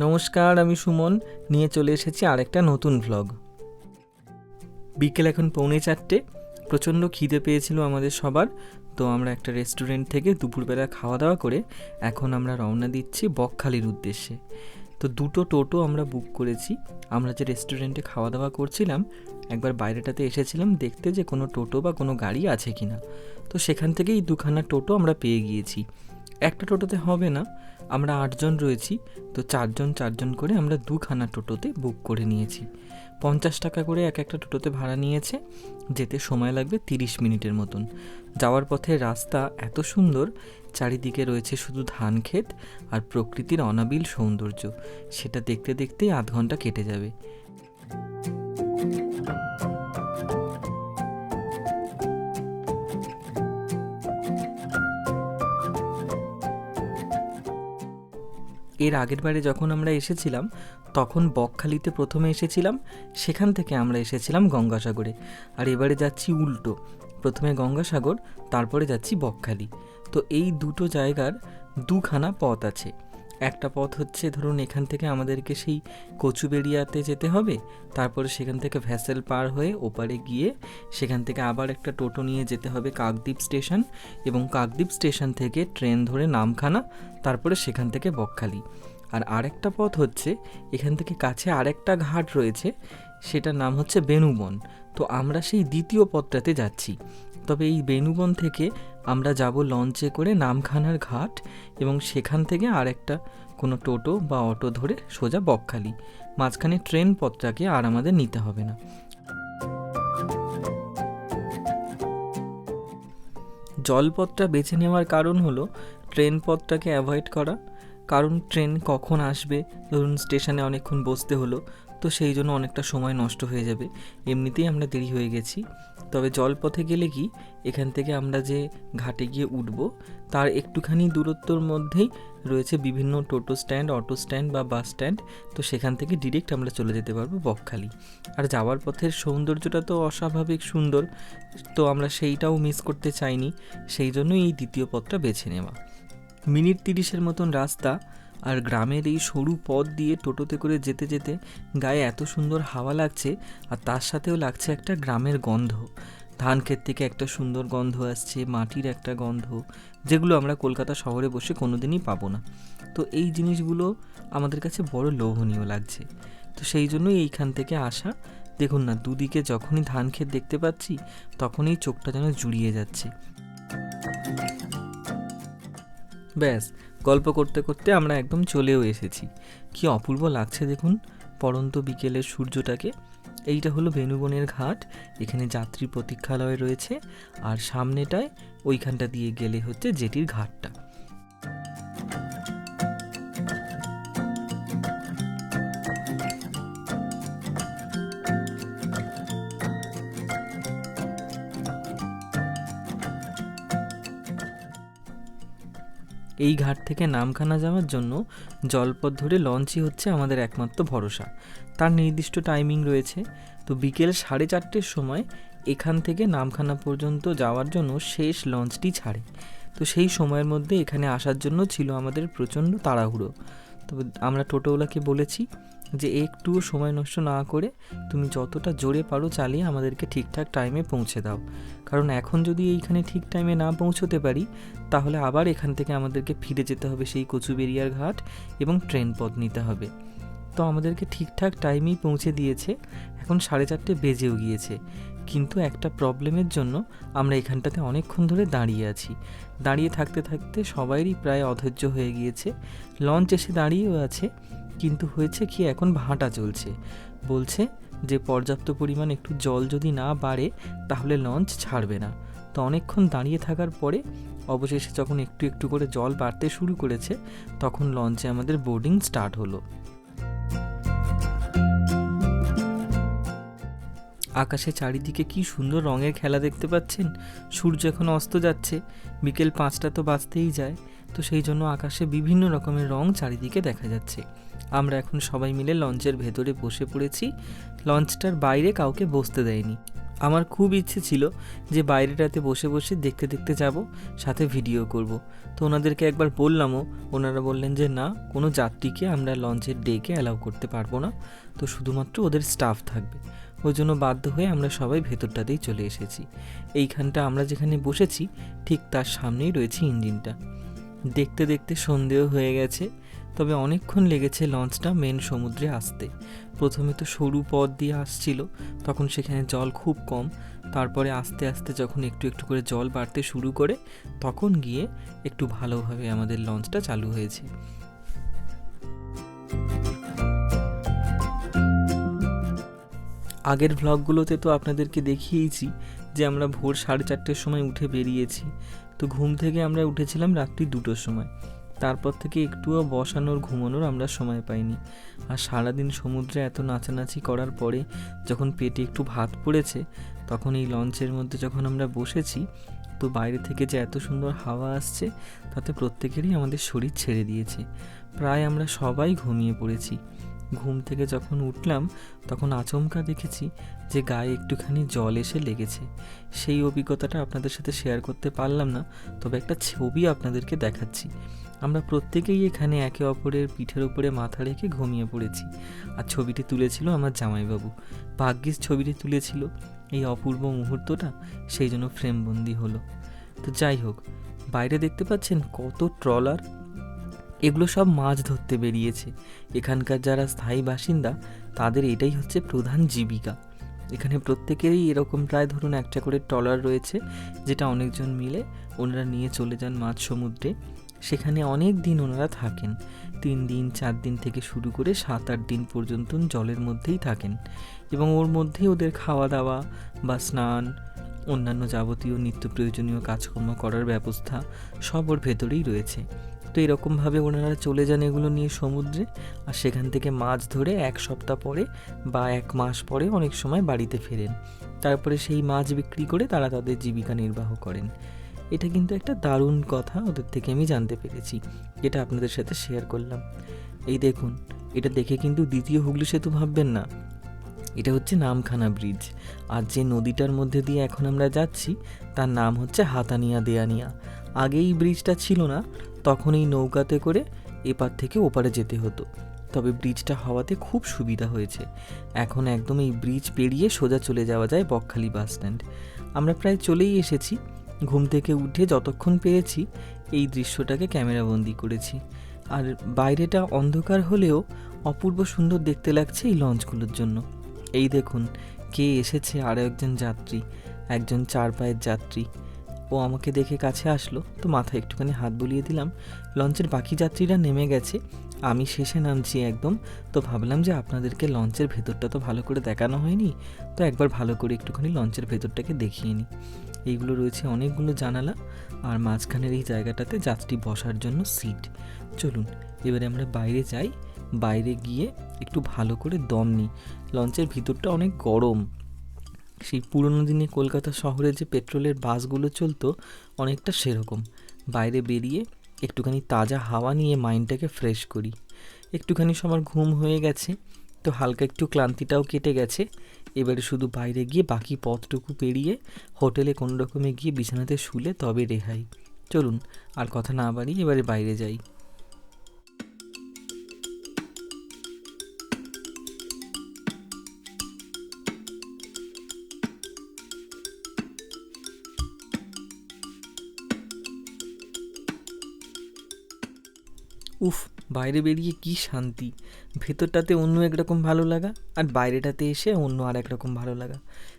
নমস্কার, আমি সুমন। নিয়ে চলে এসেছি আরেকটা নতুন ভ্লগ বিকেল এখন পৌনে চারটে। প্রচণ্ড খিদে পেয়েছিল আমাদের সবার। তো আমরা একটা রেস্টুরেন্ট থেকে দুপুরবেলা খাওয়া দাওয়া করে এখন আমরা রওনা দিচ্ছি বকখালির উদ্দেশ্যে। তো দুটো টোটো আমরা বুক করেছি। আমরা যে রেস্টুরেন্টে খাওয়া দাওয়া করছিলাম, একবার বাইরেটাতে এসেছিলাম, দেখতে যে কোনো টোটো বা কোনো গাড়ি আছে কি না তো সেখান থেকেই দুখানা টোটো আমরা পেয়ে গিয়েছি। একটা টোটোতে হবে না। আমরা আটজন রয়েছি, তো চারজন চারজন করে আমরা দুখানা টোটোতে বুক করে নিয়েছি। পঞ্চাশ টাকা করে এক একটা টোটোতে ভাড়া নিয়েছে, যেতে সময় লাগবে তিরিশ মিনিটের মতন। যাওয়ার পথে রাস্তা এত সুন্দর, চারিদিকে রয়েছে শুধু ধান ক্ষেত আর প্রকৃতির অনাবিল সৌন্দর্য। সেটা দেখতে দেখতেই আধ ঘণ্টা কেটে যাবে। এর আগের বারে যখন আমরা এসেছিলাম, তখন বকখালিতে প্রথমে এসেছিলাম, সেখান থেকে আমরা এসেছিলাম গঙ্গাসাগরে। আর এবারে যাচ্ছি উল্টো। প্রথমে গঙ্গাসাগর, তারপরে যাচ্ছি বকখালি। তো এই দুটো জায়গার দুখানা পথ আছে। একটা পথ হচ্ছে ধরুন এখান থেকে আমাদেরকে সেই কচুবেড়িয়াতে যেতে হবে, তারপরে সেখান থেকে ভ্যাসেল পার হয়ে ওপারে গিয়ে সেখান থেকে আবার একটা টোটো নিয়ে যেতে হবে কাকদ্বীপ স্টেশন এবং কাকদ্বীপ স্টেশন থেকে ট্রেন ধরে নামখানা, তারপরে সেখান থেকে বকখালি। আর আরেকটা পথ হচ্ছে এখান থেকে কাছে আরেকটা ঘাট রয়েছে, সেটার নাম হচ্ছে বেনুবন তো আমরা সেই দ্বিতীয় পথটাতে যাচ্ছি। তবে এই বেনুবন থেকে আমরা যাব লঞ্চে করে নামখানার ঘাট এবং সেখান থেকে আর একটা কোনো টোটো বা অটো ধরে সোজা বকখালি। মাঝখানে ট্রেন পথটাকে আর আমাদের নিতে হবে না। জলপথটা বেছে নেওয়ার কারণ হলো ট্রেন পথটাকে অ্যাভয়েড করা। কারণ ট্রেন কখন আসবে? ধরুন স্টেশনে অনেকক্ষণ বসতে হলো। তো সেই জন্য অনেকটা সময় নষ্ট হয়ে যাবে। এমনিতেই আমরা দেরি হয়ে গেছি। তবে জলপথে গেলে কি? এখান থেকে আমরা যে ঘাটে গিয়ে উঠব, তার একটুখানি দূরত্বর মধ্যেই রয়েছে বিভিন্ন টোটো স্ট্যান্ড, অটো স্ট্যান্ড বা বাস স্ট্যান্ড। তো সেখান থেকে ডিরেক্ট আমরা চলে যেতে পারব বকখালি। আর যাওয়ার পথের সৌন্দর্যটা তো অস্বাভাবিক সুন্দর, তো আমরা সেইটাও মিস করতে চাইনি। সেই জন্যই এই দ্বিতীয় পথটা বেছে নেওয়া। মিনিট তিরিশের মতন রাস্তা আর গ্রামের এই সরু পথ দিয়ে টোটোতে করে যেতে যেতে গায়ে এত সুন্দর হাওয়া লাগছে আর তার সাথেও লাগছে একটা গ্রামের গন্ধ। ধান ক্ষেত থেকে একটা সুন্দর গন্ধ আসছে, মাটির একটা গন্ধ, যেগুলো আমরা কলকাতা শহরে বসে কোনোদিনই পাবো না। তো এই জিনিসগুলো আমাদের কাছে বড় লোভনীয় লাগছে। তো সেই জন্যই এইখান থেকে আসা। দেখুন না, দুদিকে যখনই ধান ক্ষেত দেখতে পাচ্ছি, তখনই চোখটা যেন জুড়িয়ে যাচ্ছে। ব্যাস গল্প করতে করতে আমরা একদম চলেও এসেছি। কি অপূর্ব লাগছে দেখুন, পরন্ত বিকেলের সূর্যটাকে। এইটা হলো বেনুবনের ঘাট, এখানে যাত্রী প্রতীক্ষালয় রয়েছে, আর সামনেটায় ওইখানটা দিয়ে গেলে হচ্ছে জেটির ঘাটটা। এই ঘাট থেকে নামখানা যাওয়ার জন্য জলপথ ধরে লঞ্চই হচ্ছে আমাদের একমাত্র ভরসা। তার নির্দিষ্ট টাইমিং রয়েছে। তো বিকেল সাড়ে চারটের সময় এখান থেকে নামখানা পর্যন্ত যাওয়ার জন্য শেষ লঞ্চটি ছাড়ে। তো সেই সময়ের মধ্যে এখানে আসার জন্য ছিল আমাদের প্রচণ্ড তাড়াহুড়ো। তবে আমরা টোটোওয়ালাকে বলেছি যে একটুও সময় নষ্ট না করে তুমি যতটা জোরে পারো চালিয়ে আমাদেরকে ঠিকঠাক টাইমে পৌঁছে দাও। কারণ এখন যদি এইখানে ঠিক টাইমে না পৌঁছতে পারি, তাহলে আবার এখান থেকে আমাদেরকে ফিরে যেতে হবে সেই কচুবেরিয়ার ঘাট এবং ট্রেন পথ নিতে হবে। তো আমাদেরকে ঠিকঠাক টাইমেই পৌঁছে দিয়েছে। এখন সাড়ে চারটে বেজেও গিয়েছে। কিন্তু একটা প্রবলেমের জন্য আমরা এখানটাতে অনেকক্ষণ ধরে দাঁড়িয়ে আছি। দাঁড়িয়ে থাকতে থাকতে সবাইরই প্রায় অধৈর্য হয়ে গিয়েছে। লঞ্চ এসে দাঁড়িয়েও আছে। কিন্তু হয়েছে কি এখন ভাঁটা চলছে। বলছে যে পর্যাপ্ত পরিমাণ একটু জল যদি না বাড়ে, তাহলে লঞ্চ ছাড়বে না। তো অনেকক্ষণ দাঁড়িয়ে থাকার পরে, অবশেষে যখন একটু একটু করে জল বাড়তে শুরু করেছে, তখন লঞ্চে আমাদের বোর্ডিং স্টার্ট হলো। আকাশে চারিদিকে কি সুন্দর রঙের খেলা দেখতে পাচ্ছেন? সূর্য এখন অস্ত যাচ্ছে। বিকেল পাঁচটা তো বাঁচতেই যায়, তো সেই জন্য আকাশে বিভিন্ন রকমের রং চারিদিকে দেখা যাচ্ছে। আমরা এখন সবাই মিলে লঞ্চের ভেতরে বসে পড়েছি। লঞ্চটার বাইরে কাউকে বসতে দেয়নি। আমার খুব ইচ্ছে ছিল যে বাইরেটাতে বসে বসে দেখতে দেখতে যাব, সাথে ভিডিও করব। তো ওনাদেরকে একবার বললামও, ওনারা বললেন যে না, কোনো যাত্রীকে আমরা লঞ্চের ডেকে অ্যালাউ করতে পারব না। তো শুধুমাত্র ওদের স্টাফ থাকবে। ওই জন্য বাধ্য হয়ে আমরা সবাই ভেতরটাতেই চলে এসেছি। এইখানটা আমরা যেখানে বসেছি, ঠিক তার সামনেই রয়েছে ইঞ্জিনটা। দেখতে দেখতে সন্দেহ হয়ে গেছে, তবে অনেকক্ষণ লেগেছে লঞ্চটা মেন সমুদ্রে আসতে। প্রথমে তো সরু পথ দিয়ে আসছিল, তখন সেখানে জল খুব কম। তারপরে আস্তে আস্তে যখন একটু একটু করে জল বাড়তে শুরু করে, তখন গিয়ে একটু ভালোভাবে আমাদের লঞ্চটা চালু হয়েছে। আগের ভ্লগগুলোতে তো আপনাদেরকে দেখিয়েইছি যে আমরা ভোর সাড়ে চারটের সময় উঠে বেরিয়েছি। তো ঘুম থেকে আমরা উঠেছিলাম রাত্রি দুটোর সময়। তারপর থেকে একটুও বসানোর, ঘুমানোর আমরা সময় পাইনি। আর সারাদিন সমুদ্রে এত নাচানাচি করার পরে যখন পেটে একটু ভাত পড়েছে, তখন এই লঞ্চের মধ্যে যখন আমরা বসেছি, তো বাইরে থেকে যে এত সুন্দর হাওয়া আসছে, তাতে প্রত্যেকেরই আমাদের শরীর ছেড়ে দিয়েছে। প্রায় আমরা সবাই ঘুমিয়ে পড়েছি। ঘুম থেকে যখন উঠলাম, তখন আচমকা দেখেছি যে গায়ে একটুখানি জল এসে লেগেছে। সেই অভিজ্ঞতাটা আপনাদের সাথে শেয়ার করতে পারলাম না, তবে একটা ছবি আপনাদেরকে দেখাচ্ছি। আমরা প্রত্যেকেই এখানে একে অপরের পিঠের উপরে মাথা রেখে ঘুমিয়ে পড়েছি। আর ছবিটি তুলেছিল আমার জামাইবাবু। ভাগ্যিস ছবিটি তুলেছিল এই অপূর্ব মুহূর্তটা, সেই জন্য ফ্রেমবন্দি হলো। তো যাই হোক, বাইরে দেখতে পাচ্ছেন কত ট্রলার এগুলো সব মাছ ধরতে বেরিয়েছে। এখানকার যারা স্থায়ী বাসিন্দা, তাদের এটাই হচ্ছে প্রধান জীবিকা। এখানে প্রত্যেকেরই এরকম প্রায় ধরুন একটা করে ট্রলার রয়েছে, যেটা অনেকজন মিলে ওনারা নিয়ে চলে যান মাছ সমুদ্রে। সেখানে অনেক দিন ওনারা থাকেন। তিন দিন, চার দিন থেকে শুরু করে সাত, আট দিন পর্যন্ত জলের মধ্যেই থাকেন। এবং ওর মধ্যেই ওদের খাওয়া দাওয়া বা স্নান, অন্যান্য যাবতীয় নিত্য প্রয়োজনীয় কাজকর্ম করার ব্যবস্থা সব ওর ভেতরেই রয়েছে। তো এরকমভাবে ওনারা চলে যান এগুলো নিয়ে সমুদ্রে। আর সেখান থেকে মাছ ধরে এক সপ্তাহ পরে বা এক মাস পরে অনেক সময় বাড়িতে ফেরেন। তারপরে সেই মাছ বিক্রি করে তারা তাদের জীবিকা নির্বাহ করেন। এটা কিন্তু একটা দারুণ কথা, ওদের থেকে আমি জানতে পেরেছি। যেটা আপনাদের সাথে শেয়ার করলাম। এই দেখুন, এটা দেখে কিন্তু দ্বিতীয় হুগলি সেতু ভাববেন না। এটা হচ্ছে নামখানা ব্রিজ আর যে নদীটার মধ্যে দিয়ে এখন আমরা যাচ্ছি, তার নাম হচ্ছে হাতানিয়া দেয়ানিয়া। আগে এই ব্রিজটা ছিল না তখন এই নৌকাতে করে এপার থেকে ওপারে যেতে হতো। তবে ব্রিজটা হওয়াতে খুব সুবিধা হয়েছে। এখন একদম এই ব্রিজ পেরিয়ে সোজা চলে যাওয়া যায় বকখালি বাস স্ট্যান্ড। আমরা প্রায় চলেই এসেছি। ঘুম থেকে উঠে যতক্ষণ পেরেছি এই দৃশ্যটাকে ক্যামেরাবন্দি করেছি। আর বাইরেটা অন্ধকার হলেও অপূর্ব সুন্দর দেখতে লাগছে এই লঞ্চগুলোর জন্য। এই দেখুন, কে এসেছে আরও একজন যাত্রী, একজন চার পায়ের যাত্রী। ও আমাকে দেখে কাছে আসলো, তো মাথায় একটুখানি হাত বুলিয়ে দিলাম। লঞ্চের বাকি যাত্রীরা নেমে গেছে। আমি শেষে নামছি একদম, তো ভাবলাম যে আপনাদেরকে লঞ্চের ভেতরটা তো ভালো করে দেখানো হয়নি, তো একবার ভালো করে একটুখানি লঞ্চের ভেতরটাকে দেখিয়ে নিই। এইগুলো রয়েছে অনেকগুলো জানালা, আর মাঝখানের এই জায়গাটাতে যাত্রী বসার জন্য সিট। চলুন, এবারে আমরা বাইরে যাই। বাইরে গিয়ে একটু ভালো করে দম নিই। লঞ্চের ভিতরটা অনেক গরম। সেই পুরনো দিনে কলকাতা শহরে যে পেট্রোলের বাসগুলো চলতো, অনেকটা সেরকম। বাইরে বেরিয়ে একটুখানি তাজা হাওয়া নিয়ে মাইন্ডটাকে ফ্রেশ করি। একটুখানি সবার ঘুম হয়ে গেছে, তো হালকা একটু ক্লান্তিটাও কেটে গেছে। এবারে শুধু বাইরে গিয়ে বাকি পথটুকু পেরিয়ে হোটেলে কোনো রকমে গিয়ে বিছানাতে শুলে তবে রেহাই। চলুন, আর কথা না বাড়ি এবারে বাইরে যাই। বাইরে বেরিয়ে কি শান্তি? ভেতরটাতে অন্য একরকম ভালো লাগা আর বাইরেটাতে এসে অন্য আর একরকম ভালো লাগা।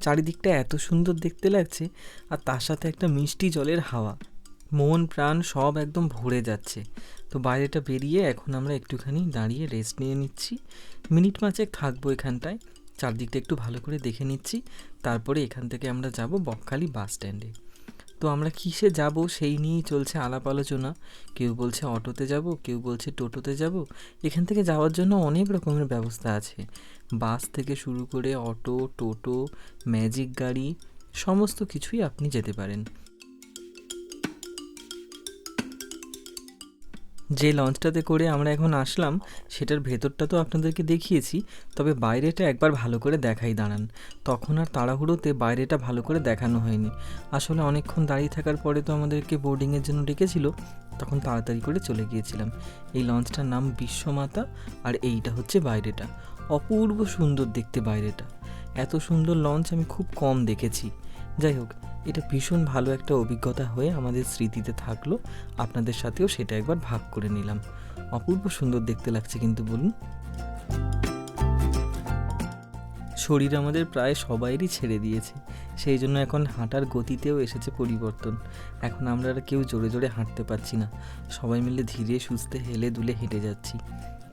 চারিদিকটা এত সুন্দর দেখতে লাগছে আর তার সাথে একটা মিষ্টি জলের হাওয়া। মন প্রাণ সব একদম ভরে যাচ্ছে। তো বাইরেটা বেরিয়ে এখন আমরা একটুখানি দাঁড়িয়ে রেস্ট নিয়ে নিচ্ছি। মিনিট পাঁচেক থাকব এখানটায়। চারদিকটা একটু ভালো করে দেখে নিচ্ছি। তারপরে এখান থেকে আমরা যাব বকখালি বাস স্ট্যান্ডে তো আমরা কিসে যাব? সেই নিয়েই চলছে আলাপ আলোচনা। কেউ বলছে অটোতে যাব, কেউ বলছে টোটোতে যাব। এখান থেকে যাওয়ার জন্য অনেক রকমের ব্যবস্থা আছে। বাস থেকে শুরু করে অটো, টোটো, ম্যাজিক গাড়ি, সমস্ত কিছুই আপনি যেতে পারেন। যে লঞ্চটাতে করে আমরা এখন আসলাম, সেটার ভেতরটা তো আপনাদেরকে দেখিয়েছি, তবে বাইরেটা একবার ভালো করে দেখাই দাঁড়ান। তখন আর তাড়াহুড়োতে বাইরেটা ভালো করে দেখানো হয়নি। আসলে অনেকক্ষণ দাঁড়িয়ে থাকার পরে তো আমাদেরকে বোর্ডিংয়ের জন্য ডেকেছিল, তখন তাড়াতাড়ি করে চলে গিয়েছিলাম। এই লঞ্চটার নাম বিশ্বমাতা, আর এইটা হচ্ছে বাইরেটা। অপূর্ব সুন্দর দেখতে বাইরেটা। এত সুন্দর লঞ্চ আমি খুব কম দেখেছি। যাই হোক এটা ভীষণ ভালো একটা অভিজ্ঞতা হয়ে আমাদের স্মৃতিতে থাকল। আপনাদের সাথেও সেটা একবার ভাগ করে নিলাম। অপূর্ব সুন্দর দেখতে লাগছে কিন্তু বলুন। শরীর আমাদের প্রায় সবাইরই ছেড়ে দিয়েছে। সেই জন্য এখন হাঁটার গতিতেও এসেছে পরিবর্তন। এখন আমরা আর কেউ জোরে জোরে হাঁটতে পারছি না। সবাই মিলে ধীরে সুস্থে হেলে দুলে হেঁটে যাচ্ছি।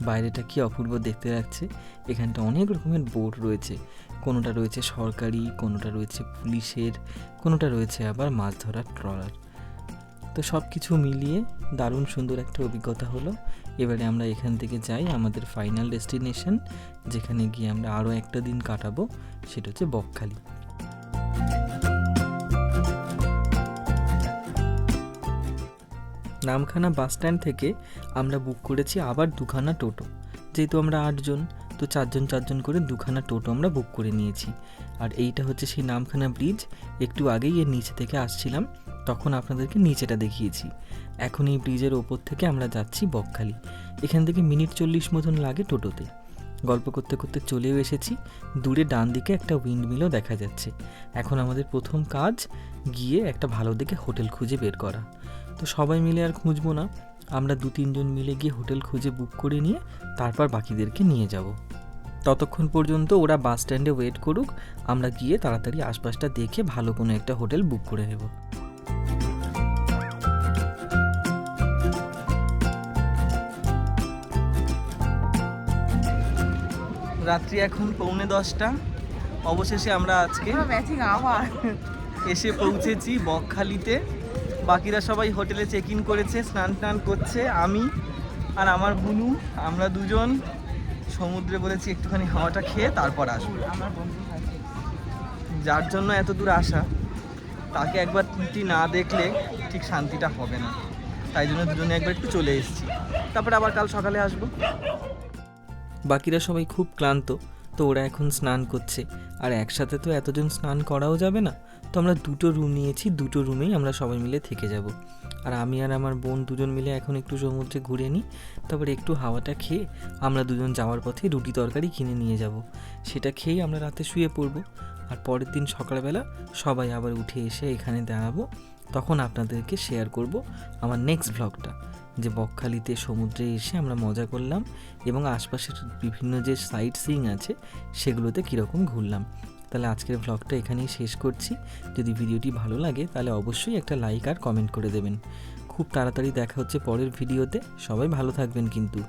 বাইরেটা কি অপূর্ব দেখতে লাগছে? এখানটা অনেক রকমের বোর্ড রয়েছে। কোনোটা রয়েছে সরকারি, কোনোটা রয়েছে পুলিশের। কোনোটা রয়েছে আবার মাছ ধরার ট্রলার। তো সব কিছু মিলিয়ে দারুণ সুন্দর একটা অভিজ্ঞতা হলো। এবারে আমরা এখান থেকে যাই আমাদের ফাইনাল ডেস্টিনেশন যেখানে গিয়ে আমরা আরও একটা দিন কাটাবো, সেটা হচ্ছে বকখালি। নামখানা বাস স্ট্যান্ড থেকে আমরা বুক করেছি আবার দুখানা টোটো। যেহেতু আমরা আটজন তো চারজন চারজন করে দুখানা টোটো আমরা বুক করে নিয়েছি। আর এইটা হচ্ছে সেই নামখানা ব্রিজ। একটু আগেই এর নিচে থেকে আসছিলাম, তখন আপনাদেরকে নিচেটা দেখিয়েছি। এখন এই ব্রিজের ওপর থেকে আমরা যাচ্ছি বকখালি। এখান থেকে মিনিট চল্লিশ মতন লাগে টোটোতে। গল্প করতে করতে চলেও এসেছি, দূরে ডান দিকে একটা উইন্ড মিলও দেখা যাচ্ছে। এখন আমাদের প্রথম কাজ, গিয়ে একটা ভালো দেখে হোটেল খুঁজে বের করা। তো সবাই মিলে আর খুঁজবো না। আমরা দু তিনজন মিলে গিয়ে হোটেল খুঁজে বুক করে নিয়ে তারপর বাকিদেরকে নিয়ে যাব। ততক্ষণ পর্যন্ত ওরা বাস স্ট্যান্ডে ওয়েট করুক আমরা গিয়ে তাড়াতাড়ি আশপাশটা দেখে ভালো কোনো একটা হোটেল বুক করে নেব। রাত্রি এখন পৌনে দশটা। অবশেষে আমরা আজকে এসে পৌঁছেছি বকখালিতে। বাকিরা সবাই হোটেলে চেক ইন করেছে, স্নান টান করছে, আমি আর আমার বুনু, আমরা দুজন সমুদ্রে বলেছি একটুখানি হাওয়াটা খেয়ে তারপর আসব। যার জন্য এত দূর আসা, তাকে একবার তিনটি না দেখলে ঠিক শান্তিটা হবে না। তাই জন্য দুজনে একবার একটু চলে এসেছি। তারপরে আবার কাল সকালে আসব। বাকিরা সবাই খুব ক্লান্ত, তো ওরা এখন স্নান করছে। আর একসাথে তো এতজন স্নান করাও যাবে না। তো আমরা দুটো রুম নিয়েছি, দুটো রুমেই আমরা সবাই মিলে থেকে যাব। আর আমি আর আমার বোন দুজন মিলে এখন একটু সমুদ্রে ঘুরে নিই, তারপরে একটু হাওয়াটা খেয়ে আমরা দুজন যাওয়ার পথে রুটি তরকারি কিনে নিয়ে যাব। সেটা খেয়েই আমরা রাতে শুয়ে পড়ব। আর পরের দিন সকালবেলা সবাই আবার উঠে এসে এখানে দাঁড়াবো। তখন আপনাদেরকে শেয়ার করব আমার নেক্সট ব্লগটা যে বকখালিতে সমুদ্রে এসে আমরা মজা করলাম এবং আশপাশের বিভিন্ন যে সাইট সিইং আছে, সেগুলোতে কীরকম ঘুরলাম। তাহলে আজকের ভ্লগটা এখানেই শেষ করছি। যদি ভিডিওটি ভালো লাগে, তাহলে অবশ্যই একটা লাইক আর কমেন্ট করে দেবেন। খুব তাড়াতাড়ি দেখা হচ্ছে পরের ভিডিওতে। সবাই ভালো থাকবেন কিন্তু।